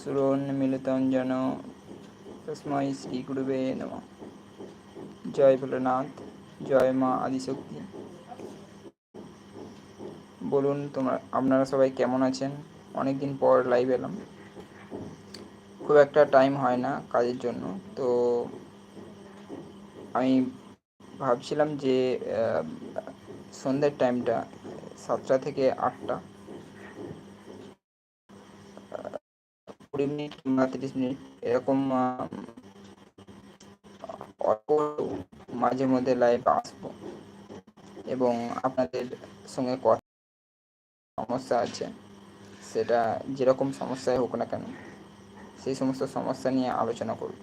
সুরন্মিলিतं যেন তস্মৈ শ্রী গুরুবে নম। জয় ভোলেনাথ, জয় মা আদিশক্তি। বলুন তোমরা, আপনারা সবাই কেমন আছেন? অনেক দিন পর লাইভ এলাম। খুব একটা টাইম হয় না কাজের জন্য, তো আমি ভাবছিলাম যে সন্ধ্যের টাইমটা সাতটা থেকে আটটা। কুড়ি মিনিট কিংবা তিরিশ মিনিট এরকম অল্প মাঝে মধ্যে লাইভ আসব এবং আপনাদের সঙ্গে কথা সমস্যা আছে, সেটা যেরকম সমস্যায় হোক না কেন, সেই সমস্ত সমস্যা নিয়ে আলোচনা করব।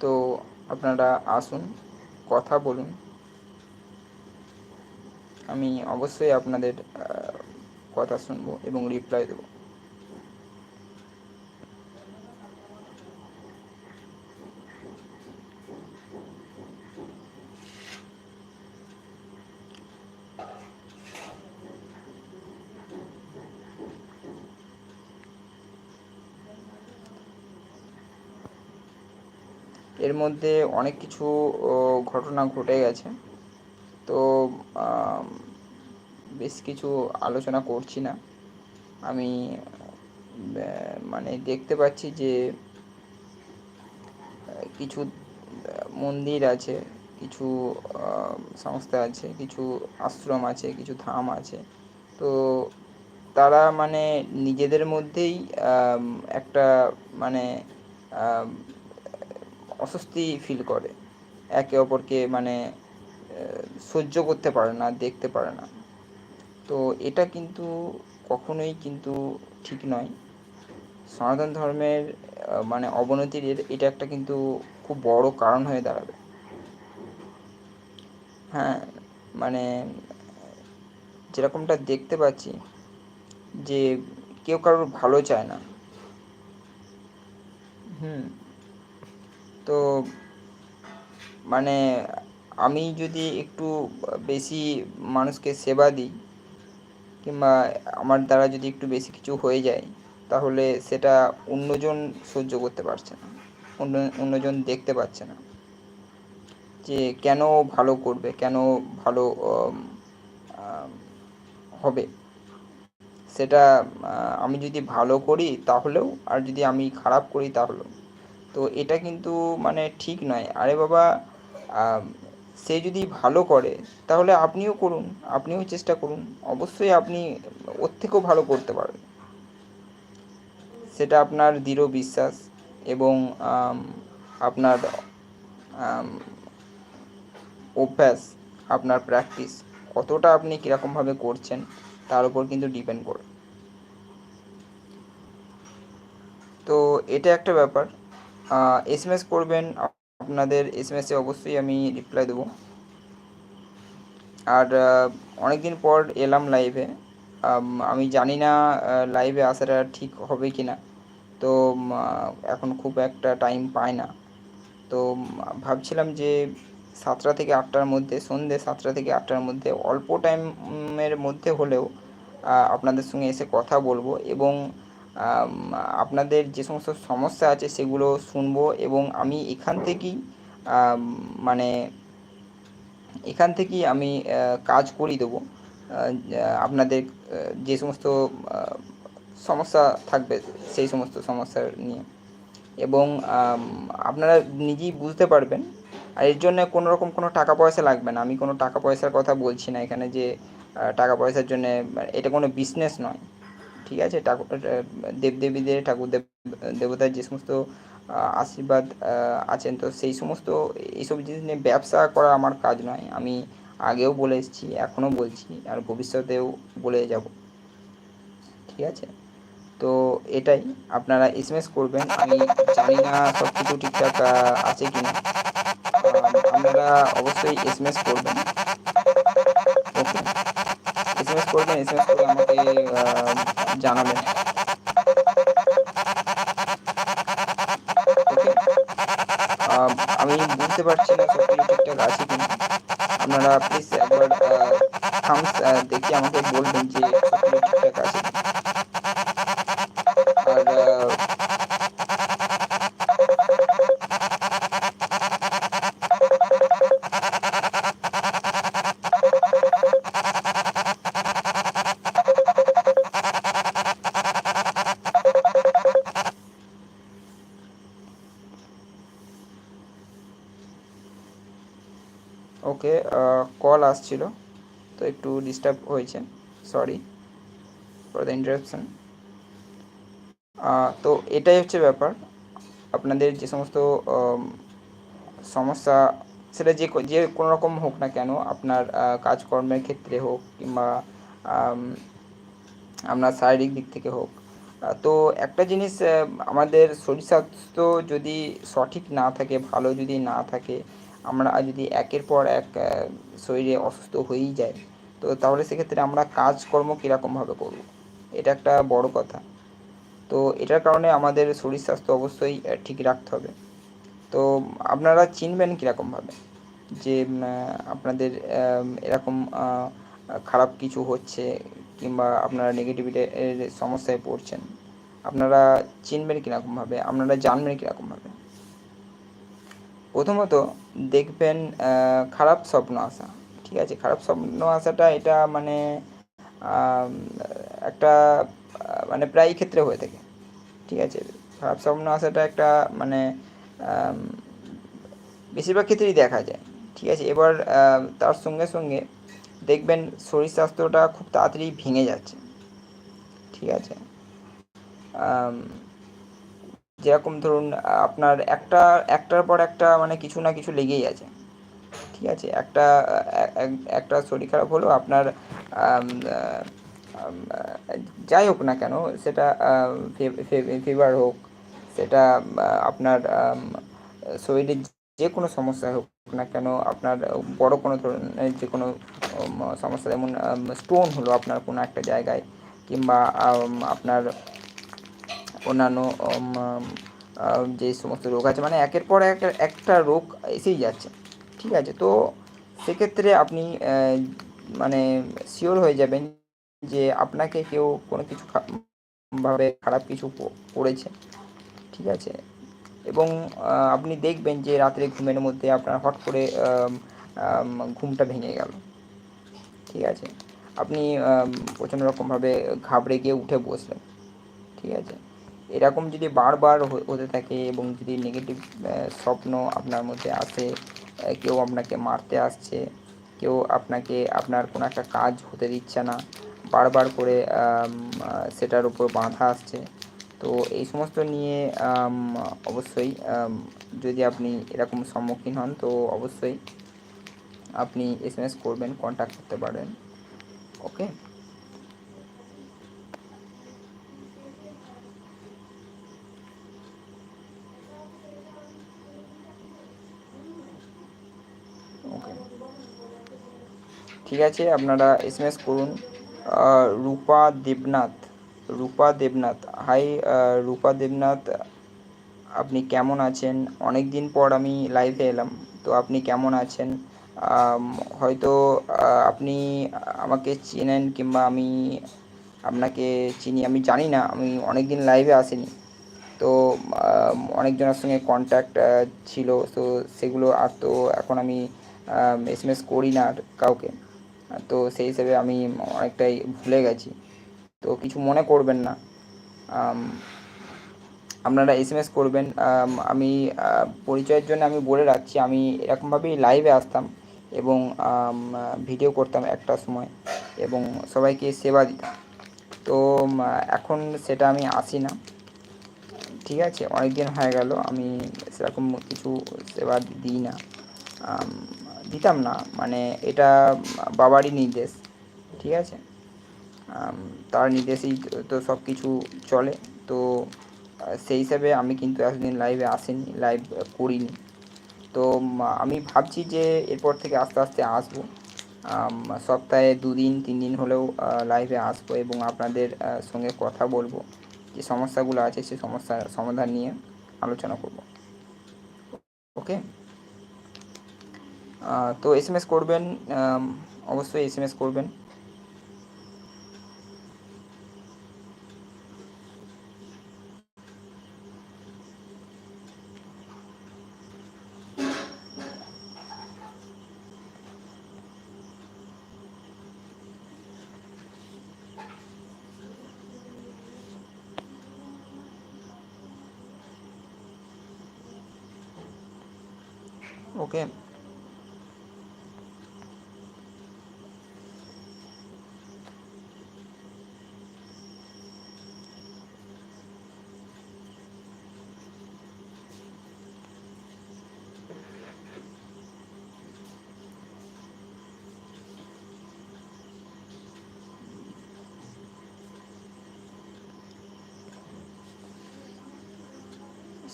তো আপনারা আসুন, কথা বলুন। আমি অবশ্যই আপনাদের কথা শুনব এবং রিপ্লাই দেবো। এর মধ্যে অনেক কিছু ঘটনা ঘটে গেছে। তো বেশ কিছু আলোচনা করছি না। আমি মানে দেখতে পাচ্ছি যে কিছু মন্দির আছে, কিছু সংস্থা আছে, কিছু আশ্রম আছে, কিছু ধাম আছে। তো তারা মানে নিজেদের মধ্যেই একটা মানে অস্বস্তি ফিল করে। একে অপরকে মানে সহ্য করতে পারে না, দেখতে পারে না। তো এটা কিন্তু কখনোই কিন্তু ঠিক নয়। সনাতন ধর্মের মানে অবনতির এটা একটা কিন্তু খুব বড় কারণ হয়ে দাঁড়াবে। হ্যাঁ মানে যেরকমটা দেখতে পাচ্ছি যে কেউ কারোর ভালো চায় না। হুম, তো মানে আমি যদি একটু বেশি মানুষকে সেবা দিই কিংবা আমার দ্বারা যদি একটু বেশি কিছু হয়ে যায়, তাহলে সেটা অন্যজন সহ্য করতে পারছে না, অন্য, অন্যজন দেখতে পাচ্ছে না। যে কেন ভালো করবে, কেন ভালো হবে। সেটা আমি যদি ভালো করি তাহলেও, আর যদি আমি খারাপ করি তাহলেও। তো এটা কিন্তু মানে ঠিক নয়। আরে বাবা সে যদি ভালো করে, তাহলে আপনিও করুন, আপনিও চেষ্টা করুন। অবশ্যই আপনি ওর থেকেও ভালো করতে পারবেন। সেটা আপনার দৃঢ় বিশ্বাস এবং আপনার অভ্যাস, আপনার প্র্যাকটিস কতটা আপনি কীরকমভাবে করছেন, তার উপর কিন্তু ডিপেন্ড করে। তো এটা একটা ব্যাপার। এস এম এস করবেন আপনাদের এস এম এসে অবশ্যই আমি রিপ্লাই দেবো। আর অনেক দিন পর এলাম লাইভে আমি জানি না লাইভে আসাটা ঠিক হবে কি না তো এখন খুব একটা টাইম পায় না। তো ভাবছিলাম যে সাতটা থেকে আটটার মধ্যে সন্ধ্যে সাতটা থেকে আটটার মধ্যে, অল্প টাইমের মধ্যে হলেও আপনাদের সঙ্গে এসে কথা বলব। এবং আপনাদের যে সমস্ত সমস্যা আছে সেগুলো শুনব এবং আমি এখান থেকেই মানে এখান থেকেই আমি কাজ করিয়ে দেবো। আপনাদের যে সমস্ত সমস্যা থাকবে সেই সমস্ত সমস্যার নিয়ে। এবং আপনারা নিজেই বুঝতে পারবেন। আর এর জন্য কোনো রকম কোনো টাকা পয়সা লাগবে না। আমি কোনো টাকা পয়সার কথা বলছি না এখানে যে টাকা পয়সার জন্যে এটা কোনো বিজনেস নয়। ঠিক আছে, ঠাকুর দেবদেবীদের, ঠাকুর দেব, দেবতার যে সমস্ত আশীর্বাদ আছেন, তো সেই সমস্ত এইসব জিনিস নিয়ে ব্যবসা করা আমার কাজ নয়। আমি আগেও বলে এসেছি, এখনও বলছি, আর ভবিষ্যতেও বলে যাব। ঠিক আছে? তো এটাই, আপনারা এস এম এস করবেন, আমি জানি না সব কিছু ঠিকঠাক আছে কি না আপনারা অবশ্যই এস এস করবেন। এস করে আমাকে জানাবেন আমি বুঝতে পারছি না সব কিছু ঠিকঠাক আছে কিনা। আপনারা প্লিজ একবার থামস দেখি আমাকে বলবেন। কল আসছিল, তো একটু ডিস্টার্ব হয়েছে সরি ফর দ্য ইন্টারাপশন তো এটাই হচ্ছে ব্যাপার। আপনাদের যে সমস্ত সমস্যা, সেটা যে যে কোনো রকম হোক না কেন, আপনার কাজকর্মের ক্ষেত্রে হোক কিংবা আপনার শারীরিক দিক থেকে হোক তো একটা জিনিস আমাদের শরীর স্বাস্থ্য যদি সঠিক না থাকে, ভালো যদি না থাকে আমরা যদি একের পর এক শরীরে অসুস্থ হয়েই যায় তো তাহলে সেক্ষেত্রে আমরা কাজকর্ম কীরকমভাবে করব? এটা একটা বড় কথা। তো এটার কারণে আমাদের শরীর স্বাস্থ্য অবশ্যই ঠিক রাখতে হবে। তো আপনারা চিনবেন কীরকমভাবে যে আপনাদের এরকম খারাপ কিছু হচ্ছে কিংবা আপনারা নেগেটিভিটির সমস্যায় পড়ছেন। আপনারা চিনবেন কীরকমভাবে আপনারা জানবেন কীরকমভাবে প্রথমত দেখবেন খারাপ স্বপ্ন আসা, ঠিক আছে? খারাপ স্বপ্ন আসাটা এটা মানে একটা মানে প্রায় ক্ষেত্রে হয়ে থাকে, ঠিক আছে? খারাপ স্বপ্ন আসাটা একটা মানে বেশিরভাগ ক্ষেত্রেই দেখা যায়, ঠিক আছে? এবার তার সঙ্গে সঙ্গে দেখবেন শরীর স্বাস্থ্যটা খুব তাড়াতাড়ি ভেঙে যাচ্ছে, ঠিক আছে? যেরকম ধরুন আপনার একটা একটার পর একটা মানে কিছু না কিছু লেগেই আছে। ঠিক আছে? একটা একটা শরীর খারাপ হলো আপনার যাই হোক না কেন সেটা ফিভার হোক সেটা আপনার আম, শরীরের যে কোনো সমস্যা হোক না কেন আপনার বড় কোনো ধরনের যে কোনো সমস্যা যেমন স্টোন হলো আপনার কোনো একটা জায়গায় কিংবা আপনার অন্যান্য যে সমস্ত রোগ আছে মানে একের পর এক, একটা রোগ এসেই যাচ্ছে। ঠিক আছে? তো সেক্ষেত্রে আপনি মানে শিওর হয়ে যাবেন যে আপনাকে কেউ কোনো কিছু ভাবে খারাপ কিছু করেছে। ঠিক আছে? এবং আপনি দেখবেন যে রাত্রে ঘুমের মধ্যে আপনার হট করে ঘুমটা ভেঙে গেল। ঠিক আছে? আপনি প্রচণ্ড রকমভাবে ঘাবড়ে গিয়ে উঠে বসলেন। ঠিক আছে? এরকম যদি বারবার হতে থাকে এবং যদি নেগেটিভ স্বপ্ন আপনার মধ্যে আসে কেউ আপনাকে মারতে আসছে, কেউ আপনাকে, আপনার কোনো একটা কাজ হতে দিচ্ছে না, বারবার করে সেটার উপর বাধা আসছে, তো এই সমস্ত নিয়ে অবশ্যই যদি আপনি এরকম সম্মুখীন হন, তো অবশ্যই আপনি এস করবেন কন্ট্যাক্ট করতে পারেন ওকে ঠিক আছে, আপনারা এস এম এস করুন রূপা দেবনাথ রূপা দেবনাথ। হাই রূপা দেবনাথ, আপনি কেমন আছেন? অনেক দিন পর আমি লাইভে এলাম, তো আপনি কেমন আছেন? হয়তো আপনি আমাকে চেনেন কিংবা আমি আপনাকে চিনি, আমি জানি না, আমি অনেক দিন লাইভে আসিনি। তো অনেকজনের সঙ্গে কন্ট্যাক্ট ছিল, তো সেগুলো আর তো এখন আমি এস করি না আর কাউকে। তো সেই হিসেবে আমি অনেকটাই ভুলে গেছি। তো কিছু মনে করবেন না। আপনারা এস এম এস করবেন। আমি পরিচয়ের জন্য আমি বলে রাখছি, আমি এরকমভাবেই লাইভে আসতাম এবং ভিডিও করতাম একটা সময় এবং সবাইকে সেবা দিতাম। তো এখন সেটা আমি আসি না। ঠিক আছে অনেক দিন হয়ে গেল, আমি সেরকম কিছু সেবা দিই না। দিতাম না। মানে এটা বাবারই নির্দেশ, ঠিক আছে? তার নির্দেশেই তো সব কিছু চলে। তো, সেই হিসাবে আমি কিন্তু এতদিন লাইভে আসিনি লাইভ করিনি। তো আমি ভাবছি যে এরপর থেকে আস্তে আস্তে আসব। সপ্তাহে দুদিন তিন দিন হলেও লাইভে আসব এবং আপনাদের সঙ্গে কথা বলব। যে সমস্যাগুলো আছে সেই সমস্যার সমাধান নিয়ে আলোচনা করব। ওকে? তো এস এম এস করবেন অবশ্যই এস এম এস করবেন। ওকে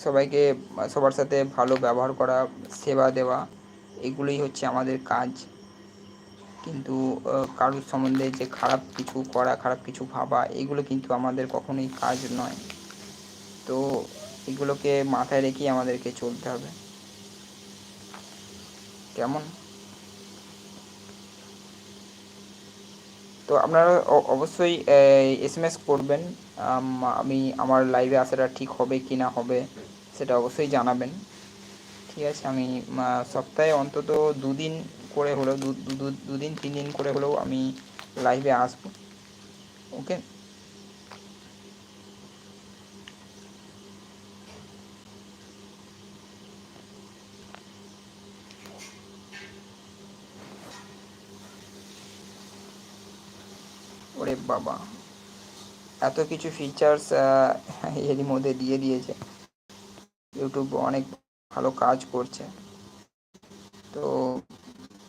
সবাইকে সবার সাথে ভালো ব্যবহার করা, সেবা দেওয়া, এগুলোই হচ্ছে আমাদের কাজ। কিন্তু কারোর সম্বন্ধে যে খারাপ কিছু করা, খারাপ কিছু ভাবা, এগুলো কিন্তু আমাদের কখনোই কাজ নয়। তো এগুলোকে মাথায় রেখেই আমাদেরকে চলতে হবে। কেমন? তো আপনারা অবশ্যই এস এম এস করবেন। আমি আমার লাইভে আসাটা ঠিক হবে কি না হবে। সেটা অবশ্যই জানাবেন। ঠিক আছে, আমি সপ্তাহে অন্তত দুদিন করে হলেও দুদিন, তিন দিন করে হলেও আমি লাইভে আসব। ওকে ওরে বাবা, এত কিছু ফিচার্স এরই মধ্যে দিয়ে দিয়েছে। ইউটিউব অনেক ভালো কাজ করছে। তো